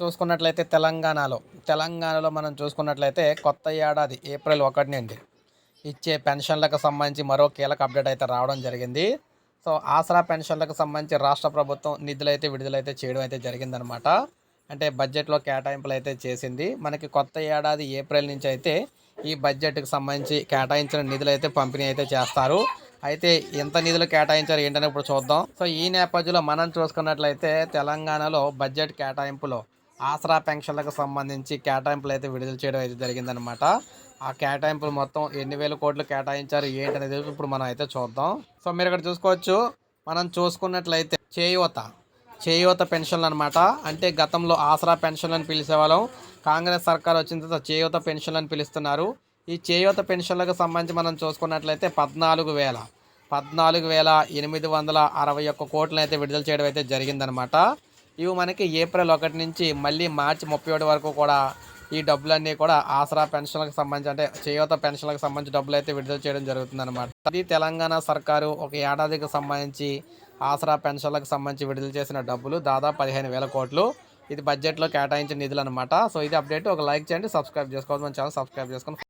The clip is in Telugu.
చూసుకున్నట్లయితే తెలంగాణలో. తెలంగాణలో మనం చూసుకున్నట్లయితే కొత్త ఏడాది ఏప్రిల్ ఒకటి నుండి ఇచ్చే పెన్షన్లకు సంబంధించి మరో కీలక అప్డేట్ అయితే రావడం జరిగింది. సో ఆసరా పెన్షన్లకు సంబంధించి రాష్ట్ర ప్రభుత్వం నిధులైతే విడుదలైతే చేయడం అయితే జరిగిందనమాట అంటే బడ్జెట్లో కేటాయింపులు అయితే చేసింది. మనకి కొత్త ఏడాది ఏప్రిల్ నుంచి అయితే ఈ బడ్జెట్కి సంబంధించి కేటాయించిన నిధులు అయితే పంపిణీ అయితే చేస్తారు. అయితే ఎంత నిధులు కేటాయించారు ఏంటని ఇప్పుడు చూద్దాం. సో ఈ నేపథ్యంలో మనం చూసుకున్నట్లయితే తెలంగాణలో బడ్జెట్ కేటాయింపులో ఆసరా పెన్షన్లకు సంబంధించి కేటాయింపులు అయితే విడుదల చేయడం అయితే జరిగిందనమాట ఆ కేటాయింపులు మొత్తం ఎన్ని వేల కోట్లు కేటాయించారు ఏంటనేది ఇప్పుడు మనం అయితే చూద్దాం. సో మీరు ఇక్కడ చూసుకోవచ్చు. మనం చూసుకున్నట్లయితే చేయూత చేయూత పెన్షన్లు అనమాట అంటే గతంలో ఆసరా పెన్షన్లు అని పిలిచేవాళ్ళం. కాంగ్రెస్ సర్కార్ వచ్చిన తర్వాత చేయూత పెన్షన్లు అని పిలుస్తున్నారు. ఈ చేయూత పెన్షన్లకు సంబంధించి మనం చూసుకున్నట్లయితే పద్నాలుగు వేల పద్నాలుగు వేల ఎనిమిది వందల అరవై ఒక్క కోట్లను అయితే విడుదల చేయడం అయితే జరిగిందనమాట ఇవి మనకి ఏప్రిల్ ఒకటి నుంచి మళ్ళీ మార్చి ముప్పై ఒకటి వరకు కూడా ఈ డబ్బులన్నీ కూడా ఆసరా పెన్షన్లకు సంబంధించి అంటే చేయూత పెన్షన్లకు సంబంధించి డబ్బులు అయితే విడుదల చేయడం జరుగుతుందన్నమాట. అది తెలంగాణ సర్కారు ఒక ఏడాదికి సంబంధించి ఆసరా పెన్షన్లకు సంబంధించి విడుదల చేసిన డబ్బులు దాదాపు పదిహేను వేల కోట్లు. ఇది బడ్జెట్లో కేటాయించిన నిధులు అనమాట సో ఇది అప్డేట్. ఒక లైక్ చేయండి సబ్స్క్రైబ్ చేసుకోవాలి మన ఛానల్ సబ్స్క్రైబ్ చేసుకొని